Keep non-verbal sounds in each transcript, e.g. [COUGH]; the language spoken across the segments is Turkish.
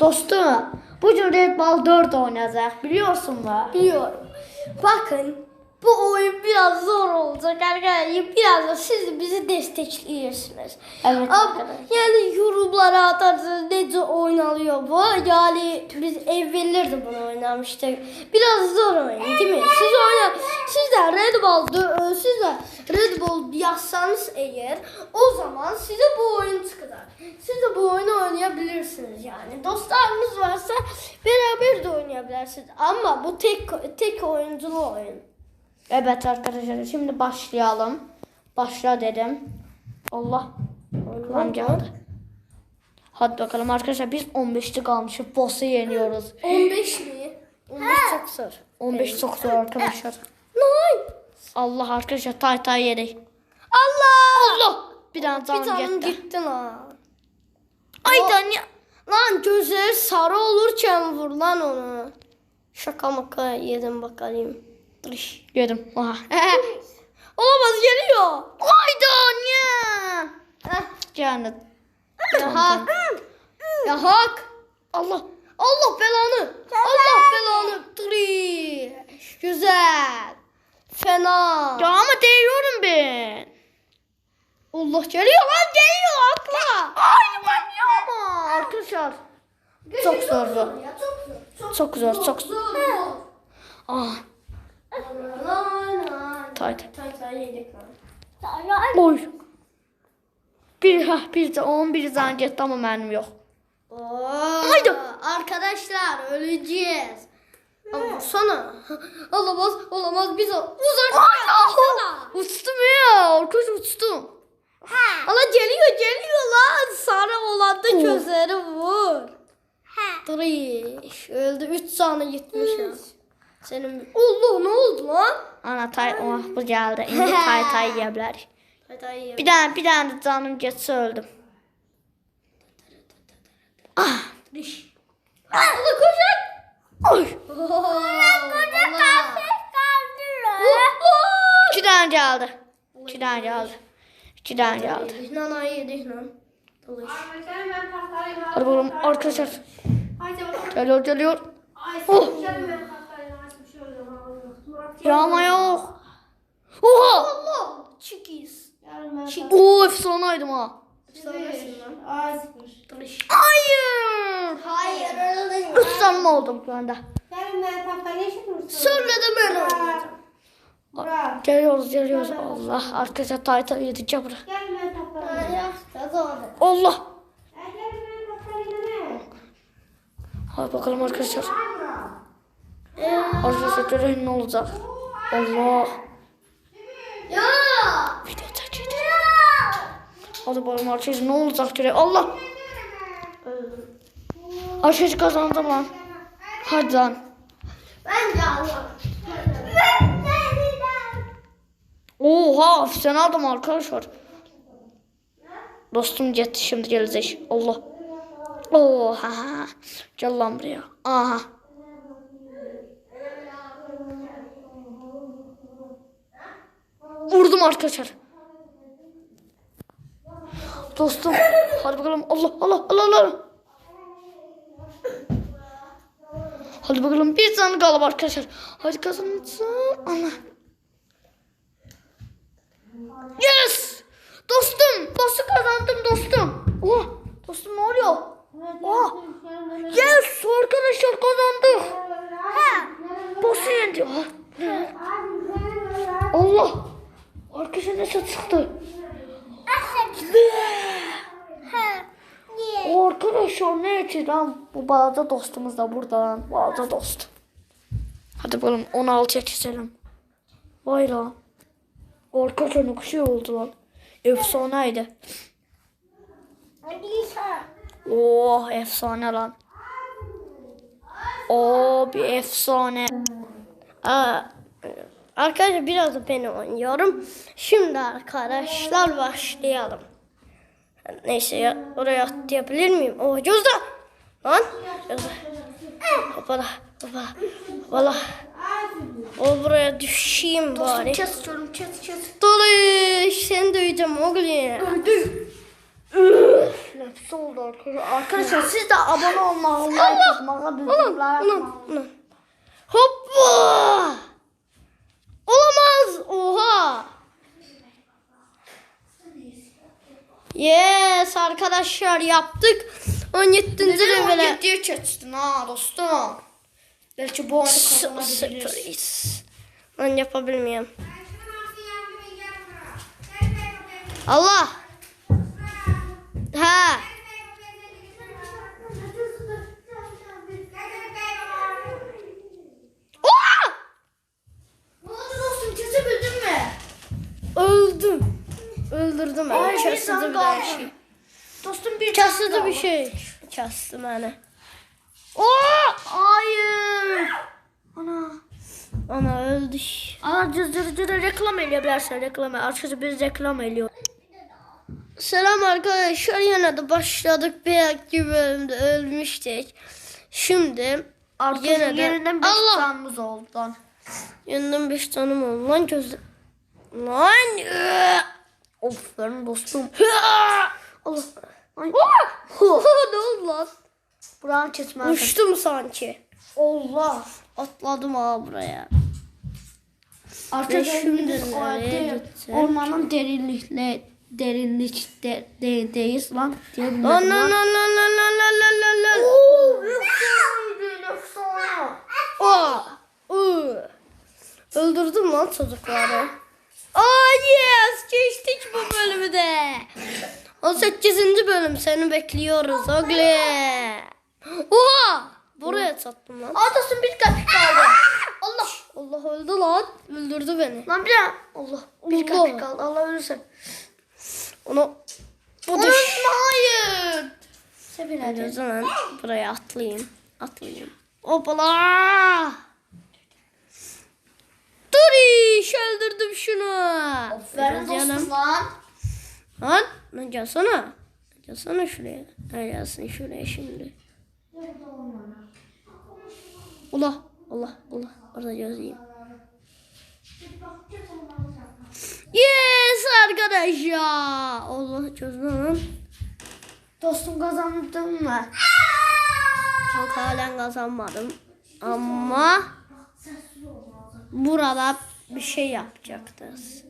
Dostum, bugün Red Ball 4 oynayacak biliyorsun mu? Biliyorum. Bakın bu oyun biraz zor olacak arkadaşlar. Biraz da siz bizi destekliyorsunuz. Evet Ama arkadaşlar. yani yorumlara atarsınız nece oynanıyor bu. Yani biz evvelleri de bunu oynamıştık. Biraz zor oyun değil mi? Siz oyna, siz de Red dö- siz de Red Bull yazsanız eğer o zaman size bu oyun çıkacak. Siz de bu oyunu oynayabilirsiniz yani. Dostlarınız varsa beraber de oynayabilirsiniz. Ama bu tek tek oyunculu oyun. Evet arkadaşlar şimdi başlayalım. Başla dedim. Allah. Lan geldi. Hadi bakalım arkadaşlar biz 15'te kalmışız. Boss'u yeniyoruz. 15 mi? 15 çok zor. 15 çok zor arkadaşlar. Allah arkadaşlar tay tay yedik. Allah! Allah. Bir tane Bir canım canım gitti. gitti lan. Ay Danya. Lan gözleri sarı olurken vur lan onu. Şaka maka yedim bakalım. Dış. Yedim. Oha. Olamaz [LAUGHS] geliyor. Ay Danya. Heh. Geldi. Ya hak. Ya hak. Allah. Allah belanı. Allah belanı. Dış. Güzel. Fena. Ya ama değiyorum ben. Allah geliyor lan geliyor atla. Aynı ben ya ama. Arkadaşlar. Çok zor bu. Çok zor. Çok zor. Çok zor. Zor. Ah. Lan lan. Tay. Tay tay yedik lan. Oy. Bir ha bir de on bir tane gitti ama benim yok. Haydi. Arkadaşlar öleceğiz. Ama vursana. [LAUGHS] Olamaz, olamaz. Biz o. Uzaklaşsana. Uçtum ya. Arkadaş uçtum. Allah geliyor, geliyor lan. Sarı olan da gözleri vur. Dırış. Öldü. Üç tane gitmiş ya. Senin... Allah ne oldu lan? Ana tay oh bu geldi. [LAUGHS] Şimdi tay tay yiyebilir. Hadi ay. Bir tane bir tane canım geçse öldüm. Ah. Dırış. Allah koşun. Oy. İki tane geldi. İki tane geldi. İki tane geldi. Yedik lan ay yedik lan. Dırış. Hadi bakalım arkadaşlar. Geliyor geliyor. Ay Oh. Murat Yağma yok. Oha. Allah. Çikiz. Oo efsaneydim ha. Sonrasın lan. Ay sıkmış. Dırış. Hayır. Hayır canım oldum şu anda. Ben tahtayla yaşamırsın. Sonra da ben oynayacağım. Geliyoruz geliyoruz. Allah arkadaşlar tay tay yedik ya bura. Ben. Allah. Ben? Hadi bakalım arkadaşlar. Arkadaşlar görelim ne olacak. Allah. Ya. Video tercih edelim. Hadi bakalım arkadaşlar ne olacak görelim. Allah. Arkadaşlar kazandım lan. Hadi lan. Ben de. Oha sen aldım arkadaşlar. Dostum gitti şimdi gelecek. Allah. Oha. Gel lan buraya. Aha. Vurdum arkadaşlar. Dostum. Hadi bakalım. Allah Allah Allah Allah. Hadi bakalım bir tane kaldı arkadaşlar. Hadi kazanacağım. Ana. Yes! Dostum, dostum kazandım dostum. Oh, dostum ne oluyor? Oh, yes arkadaşlar kazandık. Ha, boss'u yendi. Ah, Allah, arkadaşlar nasıl çıktı? Arkadaşlar ne lan? Bu bağda dostumuz da burada lan. Bağda dost. Hadi bakalım 16'ya keselim. Vay lan. Arkadaşlar ne şey oldu lan. Efsaneydi. Oh efsane lan. Oo bir efsane. Aa, arkadaşlar biraz da ben oynuyorum. Şimdi arkadaşlar başlayalım. Neyse ya oraya at diyebilir miyim? Oh Cozda. Lan. Cozda. Hoppala. Hoppala. Hoppala. Ol buraya düşeyim Dostum, bari. Dostum çat çorum çat çat. Doluş seni duyacağım oğlum. Öldüm. Nefes oldu arkadaşlar. Arkadaşlar siz de abone olma. Allah Allah. Allah Allah. Hoppa. Olamaz. Oha. Yes arkadaşlar yaptık. 17. levele. Yediye geçtin ha dostum. Belki bu oyunu kazanabiliriz. Ben yapabilmiyorum. Allah. Ha. Öldüm. Öldürdüm Ay, beni. bir bir de şey. Dostum bir Kasıdı bir şey. Kastım hani. Oo! Hayır. Ana. Ana öldük. Ana cız cız cız reklam ediyor bilirsen reklam. Arkadaşlar biz reklam ediyor. Selam arkadaşlar yine de başladık. Bir iki bölümde ölmüştük. Şimdi Arkadaşlar Yine de- yeniden bir Allah! canımız oldu lan. yeniden beş tanım oldu. Lan gözle... Lan! Of benim dostum. [LAUGHS] Allah. Ay. [LAUGHS] [LAUGHS] ne oldu lan? Buranı kesme. Uçtum sanki. Allah. Atladım ha buraya. Ve şimdi ormanın derinlikle derinlikte de, deyiz lan. Lan lan. lan lan lan lan lan lan lan. Öldürdüm lan çocukları. Yes! Geçtik bu bölümü de. 18. bölüm seni bekliyoruz Ogli. Oha! Buraya sattım lan. Dostum bir kapı kaldı. Allah. Allah öldü lan. Öldürdü beni. Lan bir daha. Allah. Bir kapı kaldı. Allah ölürse. Onu bu düş. hayır. O Sevineceğiz. zaman buraya atlayayım. Atlayayım. Hoppala. Dur iş öldürdüm şunu. Dostum lan. Lan lan gelsene. Gelsene şuraya. Ha gelsin şuraya şimdi. Allah Allah Allah. Orada gözleyeyim. Yes arkadaş ya. Allah çözdüm. Dostum kazandın mı? Çok halen kazanmadım. Ama burada bir şey yapacaktız.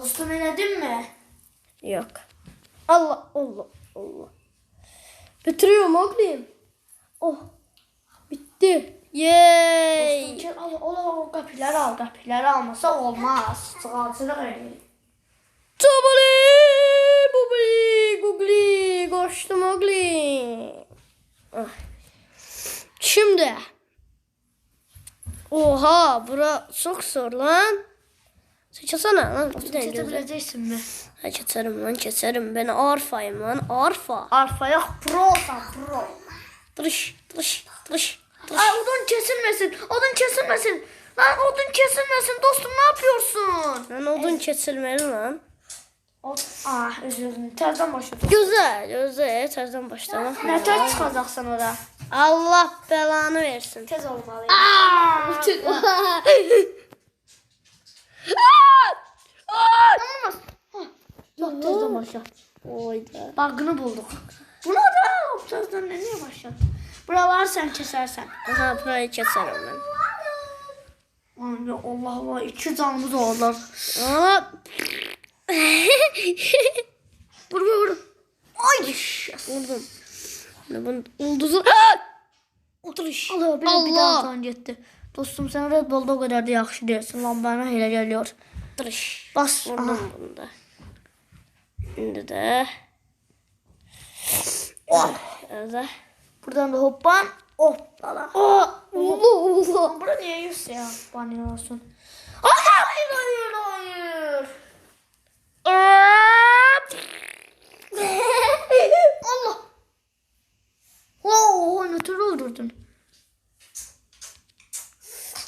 Dostum eledin mi? Yok. Allah Allah Allah. Bitiriyorum oğlum. Oh. Bitti. Yay. Gel al, al, al, kapıları al. Kapıları almasa olmaz. Sıkıntılı öyle. Tabali, bubli, gugli, koştum ogli. Ah. Şimdi. Oha, bura çok zor lan. Seçsene lan. Mi? Ha, keserim lan keserim. Ben arfayım lan arfa. Arfa yok. Pro sen pro. Dırış, dırış, dırış. Ay odun kesilmesin. Odun kesilmesin. Lan odun kesilmesin. Dostum ne yapıyorsun? Lan odun kesilmeli lan. Od ah dilerim. Terden başladım. Güzel, güzel. Terzden başlamak. Ne ters çıkacaksın orada? Allah belanı versin. Tez olmalı. Aa! [LAUGHS] Olmaz. Yok tezden başla. Oyda. Bug'ını bulduk. Bunu da ne niye başladın? Buralar sen kesersen. Aha burayı keserim ben. Ay, Allah Allah iki canımız. Aa! [LAUGHS] Vur vur vur. Ay. Vurdum. Ne bunu ulduzu. Oturuş. Allah bir daha can gitti. Dostum sen Red Bull'da o kadar da yaxşı değilsin lan bana hile geliyor. Oturuş. Bas. Vurdum bunu da. Şimdi de. Oh. Öyle. Buradan da hoppan. Hoppala. Aa! Allah Allah. Lan bura niye yüz ya? Banıyorsun. Hayır hayır hayır. [LAUGHS] Allah. Oo, nötrü öldürdün.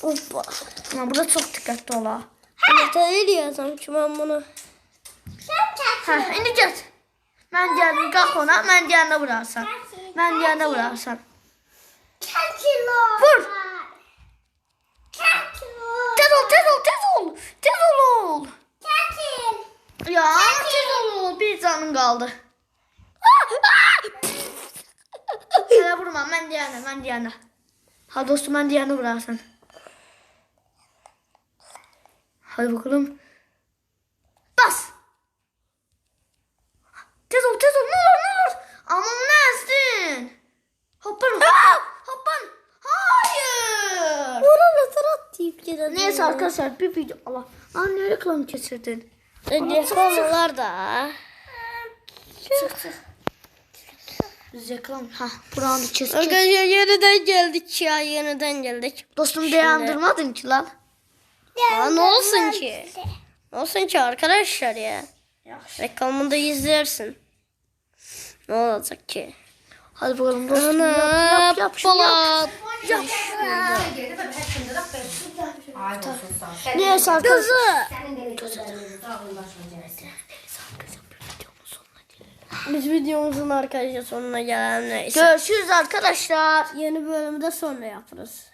Hoppa. Ama burada çok dikkatli ol ha. Ne diyorsam ki ben bunu. Ha, indi get. Mən gəldim, qalx ona, mən deyəndə vurarsan. Ben diyene vurarsan. Vur. Tez ol tez ol tez ol. Tez ol. Kakil. Ya tez ol. Bir canın kaldı. Hele vurma ben diyene ben diyene. Ha dostum ben diyene vurarsan. Hadi bakalım. Bas. Tez ol tez ol ne olur ne olur. Ama ne etsin? Hoppan. Hoppan. Hayır. Orada tarat deyip gidelim. Neyse arkadaşlar bir video. Allah. Anne reklam kesirdin. Reklamlar da. Çık çık. Biz reklam. Ha buranı keseceğiz. Arkadaşlar yeniden geldik ya yeniden geldik. Dostum dayandırmadın ki lan. Ya ne olsun ki? Ne olsun ki arkadaşlar ya? Reklamını da izlersin. Ne olacak ki? Hadi bakalım dostum Ana yap yap yap şunu yap. Polat. Neyse arkadaşlar. Kızı. Biz videomuzun arkadaşlar sonuna gelen neyse. Görüşürüz arkadaşlar. Yeni bölümü de sonra yaparız.